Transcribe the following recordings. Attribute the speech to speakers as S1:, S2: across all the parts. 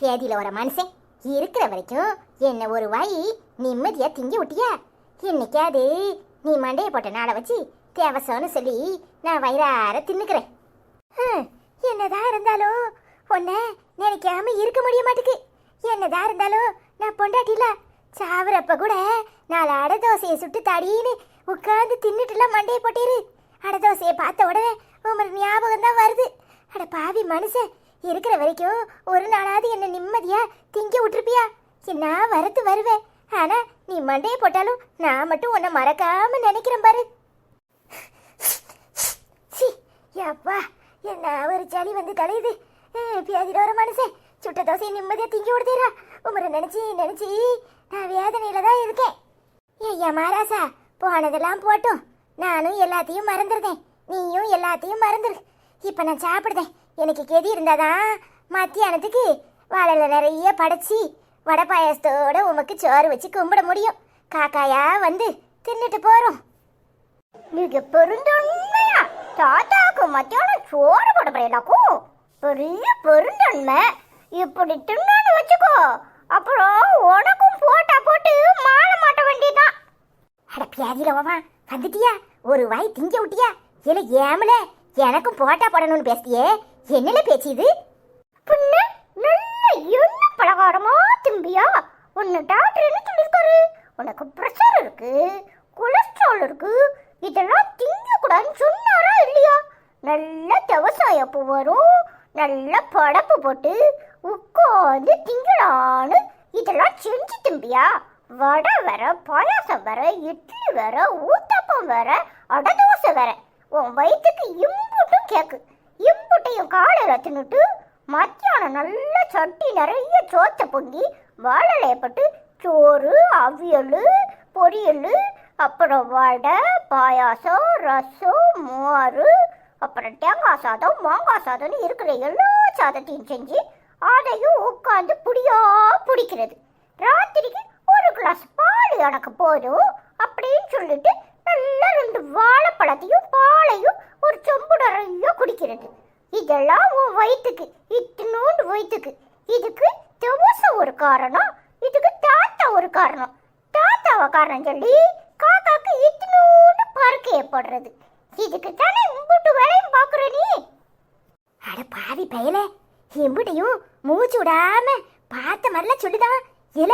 S1: பேதியில் ஒரு மனுஷன் இருக்கிற வரைக்கும் என்ன ஒரு வாய் நிம்மதியாக திங்கி விட்டியா? இன்னைக்காவது நீ மண்டையை போட்ட நாளை வச்சு தேவசம்னு சொல்லி நான் வயிறார தின்னுக்கிறேன். என்னதான் இருந்தாலும் உன்னை நினைக்காம இருக்க முடிய மாட்டுக்கு. என்னதான் இருந்தாலும் நான் பொண்டாட்டில சாவுறப்ப கூட நாலு அடை தோசையை சுட்டு தடின்னு உட்காந்து தின்னுட்டுலாம் மண்டையை போட்டிரு. அடை தோசையை பார்த்த உடனே உங்களுக்கு ஞாபகம் தான் வருது. அட பாவி மனுஷன் இருக்கிற வரைக்கும் ஒரு நாளாவது என்ன நிம்மதியா திங்க விட்டுருப்பியா? நான் வரத்து வருவேன் ஆனா நீ மண்டையை போட்டாலும் நான் மட்டும் உன்னை மறக்காம நினைக்கிறேன் பாரு. அப்பா என்ன ஒரு சளி வந்து கலையுது பியாதியில் ஒரு மனசே. சுட்ட தோசை நிம்மதியாக திங்கி விடுதீரா உமரை நினச்சி நினச்சி நான் வேதனையில தான் இருக்கேன். ஐயா மாராசா போனதெல்லாம் போட்டும். நானும் எல்லாத்தையும் மறந்துருந்தேன் நீயும் எல்லாத்தையும் மறந்துரு. இப்போ நான் சாப்பிடுதேன். எனக்கு கெதி இருந்தாதான் மத்தியானத்துக்கு வாழல நிறைய படைச்சி வடை பாயசத்தோட உமக்கு சோறு வச்சு கும்பிட முடியும். காக்காயா வந்து தின்னுட்டு போறோம். மிக பெருந்தன்மையா. தாத்தாக்கு மத்தியானம் சோறு போட போறீடாக்கும் பெரிய பெருந்தன்மை. இப்படி தின்னு வச்சுக்கோ. அப்புறம் உனக்கும் போட்டா போட்டு மாற மாட்ட வேண்டியதான் அட பியாதில ஓவா வந்துட்டியா? ஒரு வாய் திங்க விட்டியா? இல்லை ஏமல? எனக்கும் போட்டா போடணும்னு பேசியே என்னல பேச்சு இது? பின்ன நல்ல என்ன பலகாரமா திம்பியா உன்னை டாக்டர் என்ன சொல்லியிருக்காரு உனக்கு ப்ரெஷர் இருக்கு கொலஸ்ட்ரால் இருக்கு இதெல்லாம் திங்கக்கூடாதுன்னு சொன்னாரா இல்லையா? நல்ல விவசாயம் பூ வரும் நல்ல படப்பு போட்டு உட்காந்து திங்கலான்னு இதெல்லாம் செஞ்சு திம்பியா வடை வர பாயாசம் வர இட்லி வர ஊத்தப்பம் வர அடதோசை வேற உன் வயிற்றுக்கு இம்புட்டும் கேட்கு இம்புட்டையும் காலையில் தின்னுட்டு மத்தியானம் நல்ல சட்டி நிறைய சோத்தை பொங்கி வாழலையப்பட்டு சோறு அவியல் பொரியல் அப்புறம் வடை பாயாசம் ரசம் மோர் அப்புறம் தேங்காய் சாதம் மாங்காய் சாதம்னு இருக்கிற எல்லா சாதத்தையும் செஞ்சு அதையும் உட்காந்து புடியா பிடிக்கிறது. ராத்திரிக்கு ஒரு கிளாஸ் பால் எனக்கு போதும் அப்படின்னு சொல்லிட்டு நல்லா ரெண்டு வாழைப்பழத்தையும் பாலையும் ஒரு சொம்பு நிறைய குடிக்கிறது. இதெல்லாம் உன் வயிற்றுக்கு இத்தினோண்டு வயிற்றுக்கு இதுக்கு தவசை ஒரு காரணம் இதுக்கு தாத்தா ஒரு காரணம். தாத்தாவை காரணம் சொல்லி காக்காக்கு இத்தினோண்டு பறக்க ஏற்படுறது இதுக்கு தானே இம்புட்டு வேலையும் பார்க்குற நீ? அட பாவி பயல எம்பிட்டையும் மூச்சு விடாம பார்த்த மாதிரிலாம் சொல்லுதான் இல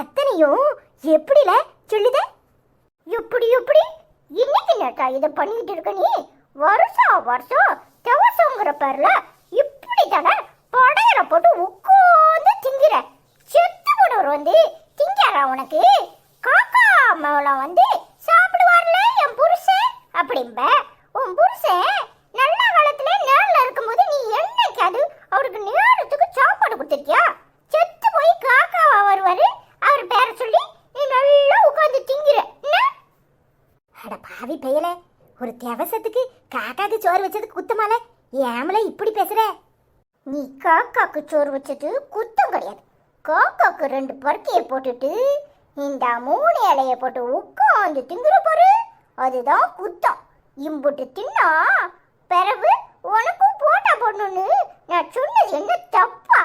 S1: அத்தனையும் எப்படில சொல்லுதே? எப்படி எப்படி? இன்னைக்கு நேட்டா இதை பண்ணிக்கிட்டு இருக்க நீ? வருஷம் வருஷம் தவசங்கிற பேர்ல இப்படி தானே படையல போட்டு உட்காந்து திங்கிற. செத்து போனவர் வந்து திங்காரா உனக்கு? காக்கா மேலாம் வந்து சாப்பிடுவார்ல என் புருஷன்? அப்படிம்ப உன் புருஷன் நல்ல காலத்துல நேரில் இருக்கும்போது நீ என்னைக்காவது அவருக்கு நேரத்துக்கு சாப்பாடு கொடுத்துருக்கியா? செத்து போய் காக்காவா வருவாரு அவர் பேரை சொல்லி நீ நல்லா உட்காந்து திங்கிற. என்ன? அட பாவி பெயல ஒரு தேவசத்துக்கு காக்காக்கு சோறு வச்சது குத்தமால? ஏமல இப்படி பேசுற? நீ காக்காக்கு சோறு வச்சது குத்தம் கிடையாது. காக்காக்கு ரெண்டு பருக்கையை போட்டுட்டு இந்த மூணு இலைய போட்டு உட்காந்து திங்குற பாரு. அதுதான் குத்தம். இம்புட்டு தின்னா பிறகு உனக்கும் போட்டா போடணும்னு நான் சொன்னது என்ன தப்பா?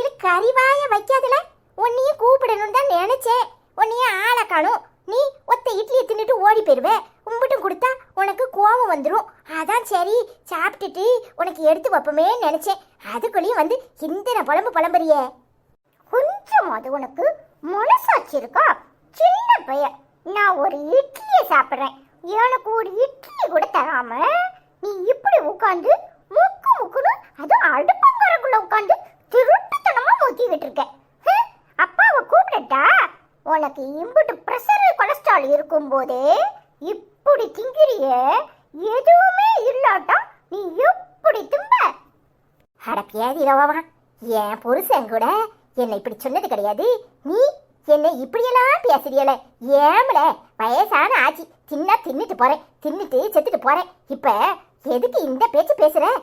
S1: இது கறிவாய வைக்காதல? உன்னையும் கூப்பிடணும் தான் நினைச்சேன். உன்னையும் ஆளை காணும். நீ ஒத்த இட்லியை தின்னுட்டு ஓடி போயிடுவேன் கும்பிட்டு கொடுத்தா உனக்கு கோபம் வந்துடும் அதான் சரி சாப்பிட்டுட்டு உனக்கு எடுத்து வைப்போமே நினைச்சேன். அதுக்குள்ளேயும் வந்து இந்த புலம்பு புலம்புறியே. கொஞ்சம் அது உனக்கு மனசாட்சி இருக்கா? சின்ன பையன் நான் ஒரு இட்லியை சாப்பிட்றேன். எனக்கு ஒரு இட்லி கூட தராம நீ இப்படி உட்காந்து முக்கு முக்குன்னு அது அடுப்பங்கரக்குள்ள உட்காந்து திருட்டுத்தனமா ஊத்திக்கிட்டு இருக்க. அப்பாவை கூப்பிடட்டா உனக்கு இம்புட்டு ப்ரெஷர் கொலஸ்ட்ரால் இருக்கும்போதே இப்படி திங்கிறிய? எதுவுமே இல்லாட்டா நீ எப்படி திம்ப? அட பியாதிரவா என் புருஷன் கூட என்னை இப்படி சொன்னது கிடையாது. நீ என்னை இப்படியெல்லாம் பேசுறியல? ஏமல? வயசான ஆச்சு. தின்னா தின்னுட்டு போறேன். தின்னுட்டு செத்துட்டு போறேன். இப்ப எதுக்கு இந்த பேச்சு பேசுற?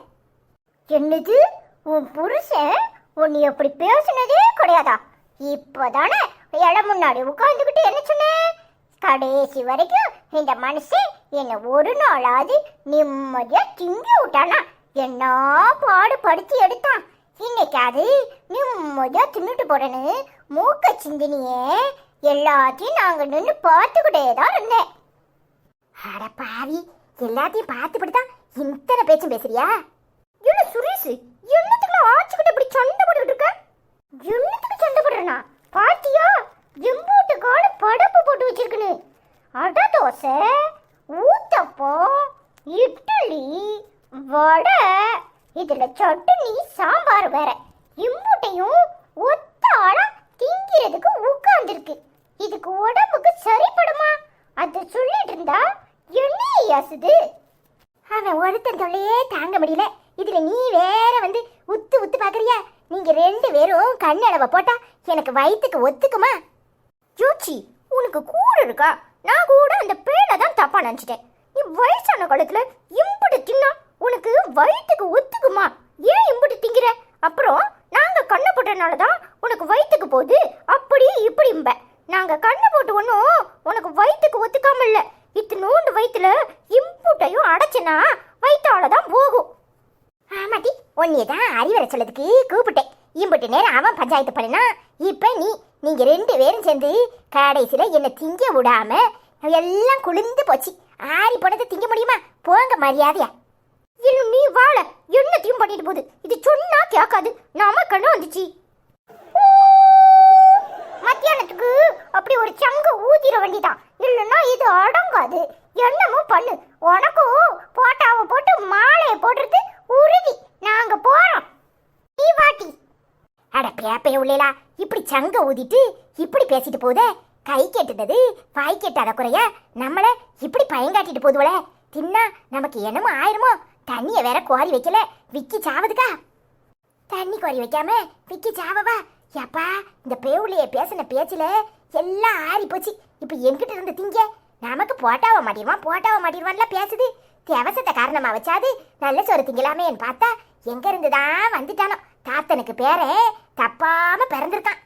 S1: என்னது? உன் புருஷன் உன்னை அப்படி பேசுனதே கிடையாதா? இப்போதானே இடம் முன்னாடி உட்காந்துக்கிட்டு என்ன சொன்ன? கடைசி வரைக்கும் இந்த மனுஷன் என்னை ஒரு நாளாவது நிம்மதியா திங்கி விட்டானா? என்ன பாடு படுத்தி எடுத்தான். இன்னைக்காவது நிம்மதியா தின்னுட்டு போறேன்னு மூக்க சிந்தினியே. எல்லாத்தையும் நாங்க நின்று பார்த்துக்கிட்டே தான் இருந்தேன். அட பாவி எல்லாத்தையும் பார்த்துப்பட்டு தான் இத்தனை பேச்சும் பேசுறியா? என்ன சுரேஷ் என்னத்துக்குள்ள ஆச்சுக்கிட்ட இப்படி சண்டை இருக்க என்னத்துக்கு சண்டை போடுறனா பாத்தியா எம்பூட்டு கால படப்பு போட்டு வச்சிருக்குன்னு அட தோசை ஊத்தப்பம் இட்லி வடை இதுல சட்னி சாம்பார் வேற இம்பூட்டையும் ஒத்த ஆளா திங்கிறதுக்கு உட்கார்ந்துருக்கு இதுக்கு உடம்புக்கு சரிப்படுமா அது சொல்லிட்டு இருந்தா என்ன யாசுது அவன் ஒருத்தன் தொல்லையே தாங்க முடியல இதுல நீ வேற வந்து உத்து உத்து பாக்குறியா? நீங்க ரெண்டு பேரும் கண்ணளவை போட்டா எனக்கு வயிற்றுக்கு ஒத்துக்குமா? ஜூச்சி உனக்கு கூட இருக்கா? நான் கூட அந்த பேரை தான் தப்பா நினச்சிட்டேன். நீ வயசான காலத்துல இம்புட்டு தின்னா உனக்கு வயிற்றுக்கு ஒத்துக்குமா? ஏன் இம்புட்டு திங்கிற? அப்புறம் நாங்க கண்ணை போட்டனால தான் உனக்கு வயிற்றுக்கு போகுது. அப்படி இப்படி இம்ப. நாங்க கண்ணை போட்டு ஒன்றும் உனக்கு வயிற்றுக்கு ஒத்துக்காம இத்து நோண்டு வயிற்றுல இம்புட்டையும் அடைச்சினா வயிற்றால தான் போகும். பாட்டி உன்னைய தான் அறிவுரை சொல்லதுக்கு கூப்பிட்டேன். இம்புட்டு நேரம் அவன் பஞ்சாயத்து பண்ணினா இப்ப நீ நீங்க ரெண்டு பேரும் சேர்ந்து கடைசியில என்னை திங்க விடாம எல்லாம் குளிர்ந்து போச்சு. ஆறி போனதை திங்க முடியுமா? போங்க மரியாதையா. இன்னும் நீ வாழ என்னத்தையும் பண்ணிட்டு போகுது? இது சொன்னா கேட்காது. நாம கண்ணு வந்துச்சு. மத்தியானத்துக்கு அப்படி ஒரு சங்க ஊதிர வேண்டிதான் இல்லைன்னா இது அடங்காது. என்னமோ பண்ணு. உனக்கும் போட்டாவை போட்டு மாலையை போடுறது உறுதி நாங்க போறோம் நீ வாட்டி அட பேப்பைய உள்ளேலா. இப்படி சங்க ஊதிட்டு இப்படி பேசிட்டு போதே கை கெட்டுட்டது வாய் கெட்டாத குறைய நம்மள இப்படி பயங்காட்டிட்டு போதுவல தின்னா நமக்கு என்னமோ ஆயிருமோ? தண்ணியை வேற கோரி வைக்கல. விக்கி சாவதுக்கா? தண்ணி கோரி வைக்காம விக்கி சாவவா? ஏப்பா இந்த பேவுலைய பேசின பேச்சுல எல்லாம் ஆறி போச்சு. இப்ப எங்கிட்ட இருந்து திங்க. நமக்கு போட்டாவ மாட்டிடுவான் போட்டாவ மாட்டிடுவான்ல பேசுது. தேவசத்தை காரணமா வச்சாது நல்ல சோறு திங்கலாமேன்னு பார்த்தா எங்க இருந்துதான் வந்துட்டானோ? தாத்தனுக்கு பேரே தப்பாம பிறந்திருக்கான்.